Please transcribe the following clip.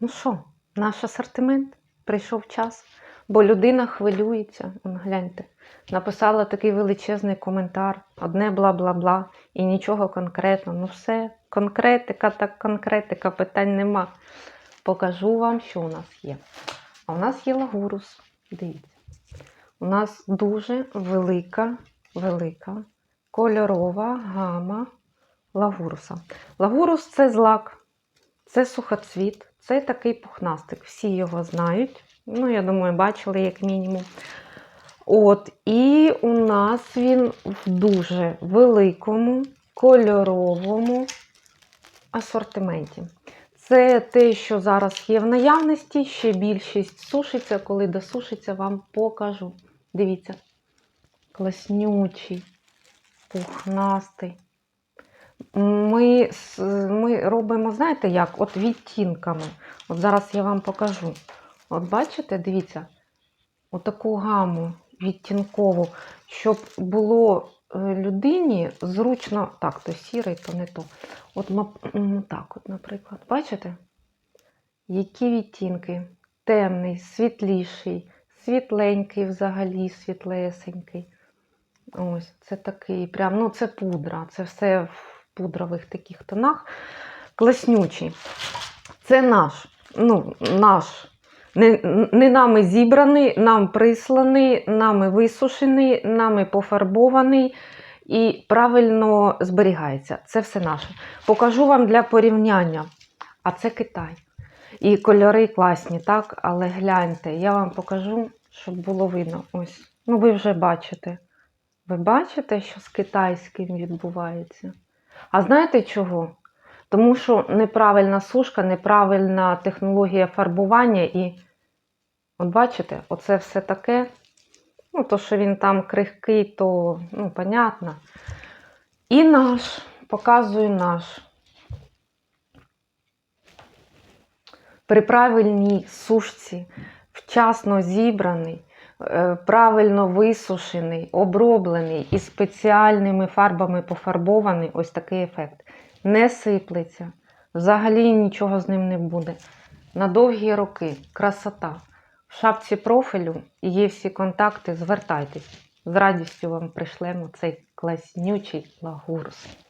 Ну що, наш асортимент прийшов час, бо людина хвилюється. Он, гляньте, написала такий величезний коментар, одне бла-бла-бла, і нічого конкретного. Ну все, конкретика, так конкретика, питань нема. Покажу вам, що у нас є. А у нас є лагурус. Дивіться. У нас дуже велика, велика кольорова гама лагуруса. Лагурус це злак, це сухоцвіт, це такий пухнастик. Всі його знають. Ну, я думаю, бачили як мінімум. От, і у нас він в дуже великому кольоровому асортименті. Це те, що зараз є в наявності, ще більшість сушиться. Коли досушиться, вам покажу. Дивіться, класнючий, пухнастий. Ми, ми робимо, знаєте як? От відтінками. От зараз я вам покажу. От бачите, дивіться, отаку гаму відтінкову, щоб було е, людині зручно, так, то сірий, то не то. От так, от, наприклад, бачите? Які відтінки? Темний, світліший, світленький взагалі, світлесенький. Ось, це такий прям, ну це пудра, це все пудрових таких тонах. Класнючий. Це наш, ну, наш. Не, не нами зібраний, нам присланий, нами висушений, нами пофарбований і правильно зберігається. Це все наше. Покажу вам для порівняння. А це Китай. І кольори класні, так? Але гляньте, я вам покажу, щоб було видно. Ось. Ну, ви вже бачите. Ви бачите, що з китайським відбувається? А знаєте чого? Тому що неправильна сушка, неправильна технологія фарбування і. От бачите, оце все таке. Ну, то, що він там крихкий, то, ну, понятно. І наш, показую наш. При правильній сушці, вчасно зібраний, правильно висушений, оброблений і спеціальними фарбами пофарбований, ось такий ефект. Не сиплеться, взагалі нічого з ним не буде. На довгі роки красота. В шапці профілю є всі контакти, звертайтесь. З радістю вам пришлемо цей класнючий лагурс.